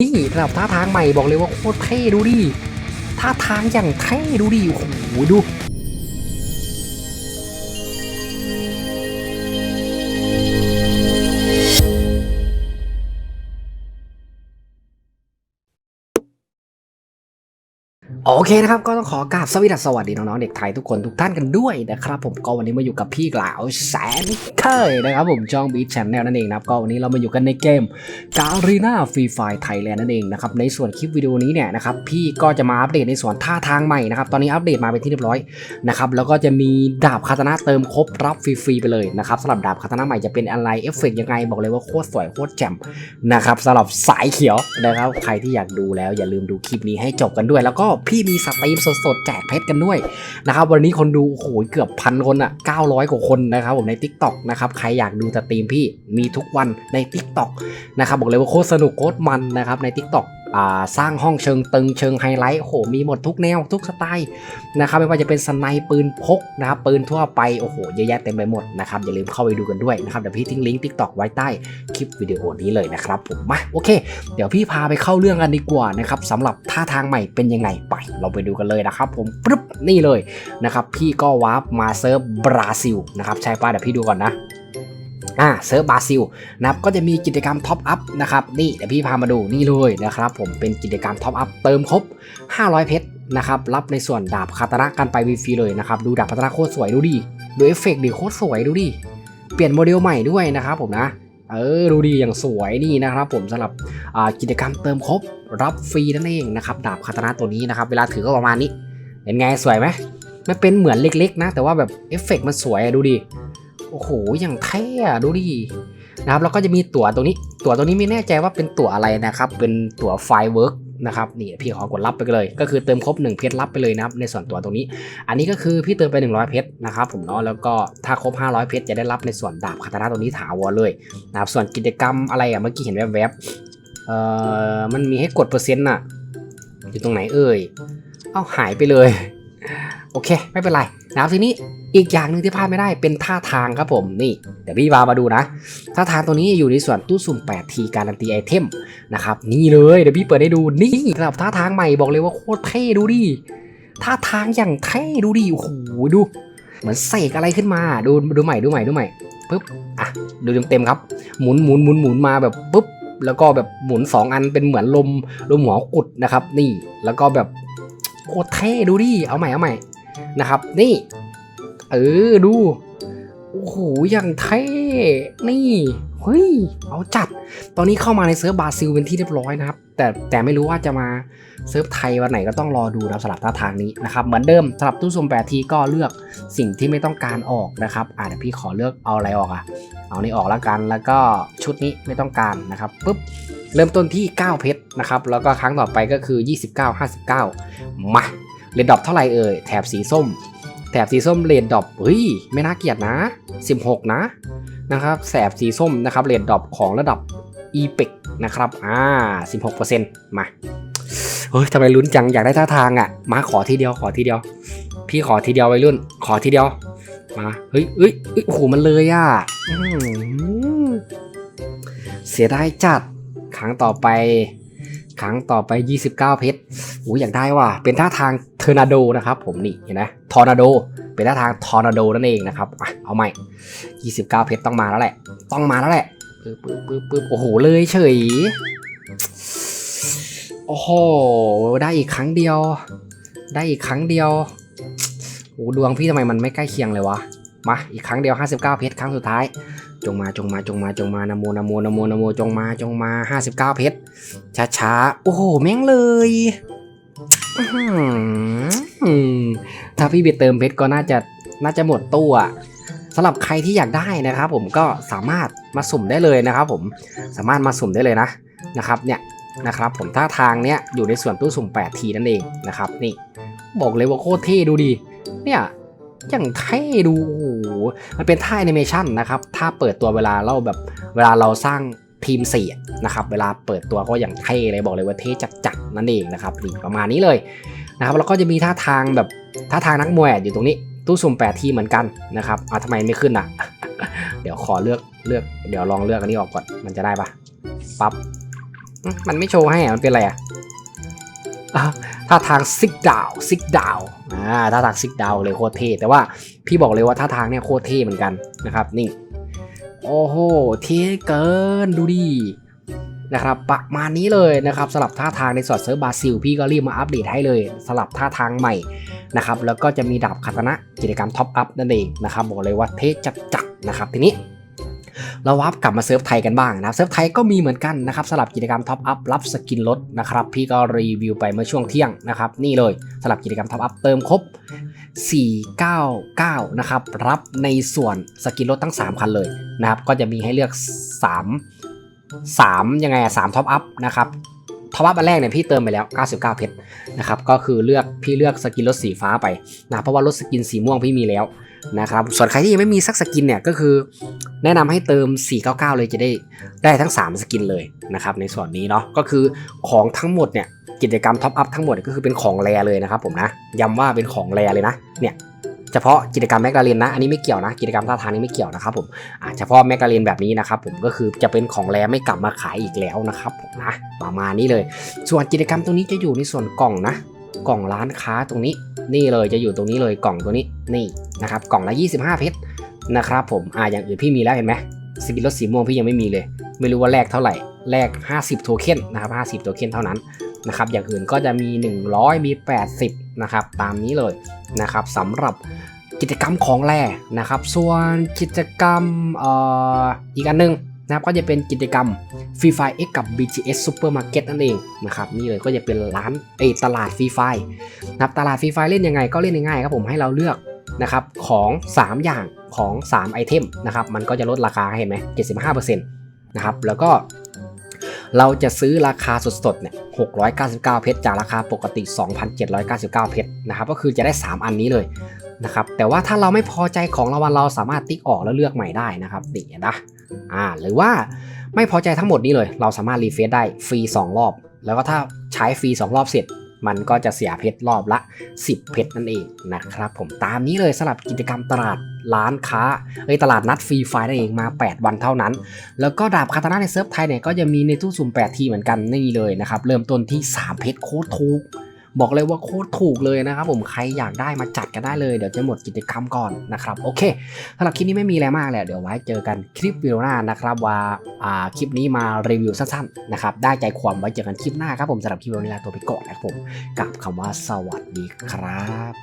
นี่ระดับท่าทางใหม่บอกเลยว่าโคตรเท่ดูดิท่าทางอย่างเท่ดูดิโอ้โหดู โอเคนะครับก็ต้องขอกราบสวัสดีสวัสดีน้องๆเด็กไทยทุกคนทุกท่านกันด้วยนะครับผมก็วันนี้มาอยู่กับพี่กล่าวแสนเคยนะครับผมช่องบีชแชนแนลนั่นเองนะครับก็วันนี้เรามาอยู่กันในเกมกา r ีนาฟรีไฟไทยแลนด์นั่นเองนะครับในส่วนคลิปวิดีโอนี้เนี่ยนะครับพี่ก็จะมาอัปเดตในส่วนท่าทางใหม่นะครับตอนนี้อัปเดตมาเป็นที่เรียบร้อยนะครับแล้วก็จะมีดาบคาตานะเติมครบรับฟรีๆไปเลยนะครับสำหรับดาบคาตานะใหม่จะเป็นอะไรเอฟเฟกยังไงบอกเลยว่าโคตรสวยโคตรแจ่มนะครับสำหรับสายเขียวนะครับใครที่อยากดูแล้วอย่าลืมดูคลิปนี้ให้จบกันด้วยแล้วก็พี่มีสตรีมสดๆ แจกเพชรกันด้วยนะครับวันนี้คนดูโอ้โหเกือบพันคนอะ900 กว่าคนนะครับผมใน Tik t o อกนะครับใครอยากดูสตรีมพี่มีทุกวันใน Tik t o อกนะครับบอกเลยว่าโคตรสนุกโคตรมันนะครับใน Tik t o อก สร้างห้องเชิงตึงเชิงไฮไลท์โอ้โหมีหมดทุกแนวทุกสไตล์นะครับไม่ว่าจะเป็นสไนปืนพกนะครับปืนทั่วไปโอ้โหเยอะแยะเต็มไปหมดนะครับอย่าลืมเข้าไปดูกันด้วยนะครับเดี๋ยวพี่ทิ้งลิงก์ Tik t o อกไว้ใต้คลิปวิดีโอนี้เลยนะครับผมมาโอเค เดี๋ยวพี่พาไปเข้าเรื่องกันดีกว่านะครับสำหรับท่าทางใหม่เป็นยังไงไป เราไปดูกันเลยนะครับ ผมปึ๊บนี่เลยนะครับพี่ก็วาร์ปมาเซิร์ฟบราซิลนะครับใช่ป่ะเดี๋ยวพี่ดูก่อนนะ อ่าเซิร์ฟบราซิลนะครับก็จะมีกิจกรรมท็อปอัพนะครับนี่เดี๋ยวพี่พามาดูนี่เลยนะครับผมเป็นกิจกรรมท็อปอัพเติมครบ 500 เพชรนะครับรับในส่วนดาบคาตาระกันไปฟรีเลยนะครับดูดาบคาตาระโคตรสวยดูดิดูเอฟเฟกต์ดิโคตรสวยดูดิเปลี่ยนโมเดลใหม่ด้วยนะครับผมนะเออดูดีอย่างสวยนี่นะครับผมสำหรับกิจกรรมเติมครบรับฟรีนั่นเองนะครับดาบคาตานะตัวนี้นะครับเวลาถือก็ประมาณนี้เห็นไงสวยไหมมันเป็นเหมือนเล็กๆนะ แต่ว่าแบบเอฟเฟกต์มันสวยดูดิ โอ้โห อย่างเท่ดูดิ นะครับ แล้วก็จะมีตั๋วตรงนี้ ตั๋วตรงนี้ไม่แน่ใจว่าเป็นตั๋วอะไรนะครับ เป็นตั๋วไฟเวิร์กนะครับ นี่พี่ขอกดรับไปเลย ก็คือเติมครบ 1 เพชรรับไปเลยนะครับ ในส่วนตั๋วตรงนี้ อันนี้ก็คือพี่เติมไป 100 เพชรนะครับผมเนาะ แล้วก็ถ้าครบ 500 เพชรจะได้รับในส่วนดาบคาตานะตัวนี้ถาวรเลยนะครับ ส่วนกิจกรรมอะไรอะเมื่อกี้เห็นแวบๆ เอ่อ มันมีให้กดเปอร์เซ็นต์น่ะอยู่ตรงไหนเอ่ย เอ้าหายไปเลย โอเค ไม่เป็นไร นะครับทีนี้อีกอย่างหนึ่งที่พลาดไม่ได้เป็นท่าทางครับผมนี่เดี๋ยวพี่วามาดูนะท่าทางตัวนี้อยู่ในส่วนตู้สุ่ม8ทีการันตีไอเทมนะครับนี่เลยเดี๋ยวพี่เปิดให้ดูนี่สำหรับท่าทางใหม่บอกเลยว่าโคตรเท่ดูดิท่าทางอย่างเท่ดูดิโอ้โหดูเหมือนเสกอะไรขึ้นมาดูดูใหม่ดูใหม่ดูใหม่ปึ๊บอะดูเต็มๆครับหมุนหมุนหมุนหมุนมาแบบปุ๊บแล้วก็แบบหมุน 2 อันเป็นเหมือนลมลมหัวกุดนะครับ นี่แล้วก็แบบโคตรเท่ดูดิเอาใหม่เอาใหม่ นะครับ นี่ เออดู โอ้โห อย่างเท่นี่ เฮ้ย เอาจัด ตอนนี้เข้ามาในเซิร์ฟบราซิลเป็นที่เรียบร้อยนะครับ แต่แต่ไม่รู้ว่าจะมาเซิร์ฟไทยวันไหนก็ต้องรอดูนะครับสำหรับท่าทางนี้นะครับ เหมือนเดิมสำหรับตู้สมแปดทีก็เลือกสิ่งที่ไม่ต้องการออกนะครับ อ่าเดี๋ยวพี่ขอเลือกเอาอะไรออกอะเอานี่ออกแล้วกัน แล้วก็ชุดนี้ไม่ต้องการนะครับปุ๊บเริ่มต้นที่ 9 เพชรนะครับ แล้วก็ครั้งต่อไปก็คือ 29 59 มา เรนดรอปเท่าไหร่เอ่ยแถบสีส้ม แถบสีส้มเรนดรอปเฮ้ยไม่น่าเกลียดนะ 16 นะนะครับแสบสีส้มนะครับเรนดรอปของระดับ e p e c นะครับอ่า 16%มาเฮ้ยทำไมลุ้นจังอยากได้ท่าทางอะ มาขอทีเดียวขอทีเดียว พี่ขอทีเดียวไว้รุ่น ขอทีเดียว มาเฮ้ยเฮ้ยเฮ้ยโอ้โหมันเลยอะเสียดายจัดครั้งต่อไป ครั้งต่อไป 29 เพชรโอ้ยอยากได้ว่ะเป็นท่าทางเทอร์นาโดนะครับผมนี่เห็นไหมทอร์นาโดเป็นท่าทางทอร์นาโดนั่นเองนะครับอะเอาใหม่ 29 เพชรต้องมาแล้วแหละ ต้องมาแล้วแหละปึ๊บปึ๊บปึ๊บปึ๊บโอ้โหเลยเฉยโอ้โหได้อีกครั้งเดียว ได้อีกครั้งเดียวโอ้ดวงพี่ทำไมมันไม่ใกล้เคียงเลยวะมาอีกครั้งเดียว 59 เพชรครั้งสุดท้าย จงมาจงมาจงมาจงมานโมนโมนโมนโมจงมาจงมา59เพชรช้าช้าๆโอ้โหแม่งเลยถ้าพี่ไปเติมเพชรก็น่าจะน่าจะหมดตู้อะสำหรับใครที่อยากได้นะครับผมก็สามารถมาสุ่มได้เลยนะครับผมสามารถมาสุ่มได้เลยนะนะครับเนี่ยนะครับผมท่าทางเนี้ยอยู่ในส่วนตู้สุ่ม 8 ทีนั่นเองนะครับนี่บอกเลยว่าโคตรเท่ดูดีเนี่ย อย่างเท่ดูโอ้โหมันเป็นท่าแอนิเมชันนะครับถ้าเปิดตัวเวลาเราแบบเวลาเราสร้างทีมสี่นะครับเวลาเปิดตัวก็อย่างเท่เลยบอกเลยว่าเท่จัดๆนั่นเองนะครับนี่ประมาณนี้เลยนะครับแล้วก็จะมีท่าทางแบบท่าทางนักมวยอยู่ตรงนี้ ตู้สุ่ม8ทีเหมือนกันนะครับอ่าทำไมไม่ขึ้นอะ เดี๋ยวขอเลือกเลือกเดี๋ยวลองเลือกอันนี้ออกก่อนมันจะได้ปะปั๊บมันไม่โชว์ให้อะมันเป็นอะไรอะอะ ท่าทางซิกดาวซิกดาวอ่าท่าทางซิกดาวเลยโคตรเท่แต่ว่าพี่บอกเลยว่าท่าทางเนี่ยโคตรเท่เหมือนกันนะครับนี่โอ้โหเท่เกินดูดินะครับประมาณนี้เลยนะครับสลับท่าทางในสอดเซิร์ฟบราซิลพี่ก็รีบมาอัปเดตให้เลยสลับท่าทางใหม่นะครับแล้วก็จะมีดาบคาตนะกิจกรรมท็อปอัพนั่นเองนะครับบอกเลยว่าเท่จัดจัดนะครับทีนี้ เราวับกลับมาเซิร์ฟไทยกันบ้างนะครับเซิร์ฟไทยก็มีเหมือนกันนะครับสลับกิจกรรมท็อปอัพรับสกินลดนะครับพี่ก็รีวิวไปเมื่อช่วงเที่ยงนะครับนี่เลยสลับกิจกรรมท็อปอัพเติมครบ 499 นะครับรับในส่วนสกินลดทั้ง 3 คันเลยนะครับก็จะมีให้เลือก 3 3 ยังไงอะ3ท็อปอัพนะครับท็อปอัพอันแรกเนี่ยพี่เติมไปแล้ว 99 เพชรนะครับก็คือเลือกพี่เลือกสกินลดสีฟ้าไปนะเพราะว่าลดสกินสีม่วงพี่มีแล้ว นะครับส่วนใครที่ยังไม่มีสักสกินเนี่ยก็คือแนะนำให้เติม 499 เลยจะได้ได้ทั้ง 3 สกินเลยนะครับในส่วนนี้เนาะก็คือของทั้งหมดเนี่ยกิจกรรมท็อปอัพทั้งหมดก็คือเป็นของแรเลยนะครับผมนะย้ำว่าเป็นของแรเลยนะเนี่ยเฉพาะกิจกรรมแมกกาเลนนะอันนี้ไม่เกี่ยวนะกิจกรรมท่าทางนี้ไม่เกี่ยวนะครับผมอ่าเฉพาะแมกกาเลนแบบนี้นะครับผมก็คือจะเป็นของแรไม่กลับมาขายอีกแล้วนะครับผมนะประมาณนี้เลย ส่วนกิจกรรมตรงนี้จะอยู่ในส่วนกล่องนะ กล่องร้านค้าตรงนี้ นี่เลยจะอยู่ตรงนี้เลยกล่องตัวนี้นี่นะครับกล่องละ 25 เพชรนะครับผมอ่าอย่างอื่นพี่มีแล้วเห็นไหมสกินรถสีม่วงพี่ยังไม่มีเลย ไม่รู้ว่าแลกเท่าไหร่แลก 50 โทเค็นนะครับ 50 โทเค็นเท่านั้นนะครับอย่างอื่นก็จะมี 100 มี 80 นะครับ ตามนี้เลยนะครับสำหรับกิจกรรมของแร่นะครับ ส่วนกิจกรรมอ่ออีกอันหนึง นะครับก็จะเป็นกิจกรรมฟรีไฟ X กับ BTS Supermarket นั่นเองนะครับนี่เลยก็จะเป็นร้านเอตลาดฟรีไฟนะครับตลาดฟรีไฟเล่นยังไงก็เล่นง่ายๆครับผมให้เราเลือกนะครับของ 3 อย่างของ 3 ไอเทมนะครับมันก็จะลดราคาให้เห็นไหม75%นะครับแล้วก็เราจะซื้อราคาสดๆเนี่ย699 เพชรจากราคาปกติ 2,799 เพชรนะครับก็คือจะได้ 3 อันนี้เลยนะครับแต่ว่าถ้าเราไม่พอใจของรางวัลเราสามารถติ๊กออกแล้วเลือกใหม่ได้นะครับนี่นะ อ่าหรือว่าไม่พอใจทั้งหมดนี้เลย เราสามารถรีเฟซได้ฟรี2 รอบ แล้วก็ถ้าใช้ฟรี 2 รอบเสร็จ มันก็จะเสียเพชรรอบละ 10 เพชรนั่นเองนะครับผมตามนี้เลยสำหรับกิจกรรมตลาดร้านค้าเอ้ยตลาดนัดฟรีไฟล์นั่นเองมา 8 วันเท่านั้น แล้วก็ดาบคาตานะในเซิร์ฟไทยเนี่ยก็จะมีในตู้สุ่ม8ทีเหมือนกันนี่เลยนะครับเริ่มต้นที่ 3 เพชรโคตรถูก บอกเลยว่าโคตรถูกเลยนะครับผมใครอยากได้มาจัดกันได้เลยเดี๋ยวจะหมดกิจกรรมก่อนนะครับโอเคสำหรับคลิปนี้ไม่มีอะไรมากแหละเดี๋ยวไว้เจอกันคลิปวิดีโอหน้านะครับว่าอ่าคลิปนี้มารีวิวสั้นๆนะครับได้ใจความไว้เจอกันคลิปหน้าครับผมสำหรับคลิปวิดีโอนี้ลาตัวไปก่อนนะครับผมกับคำว่าสวัสดีครับ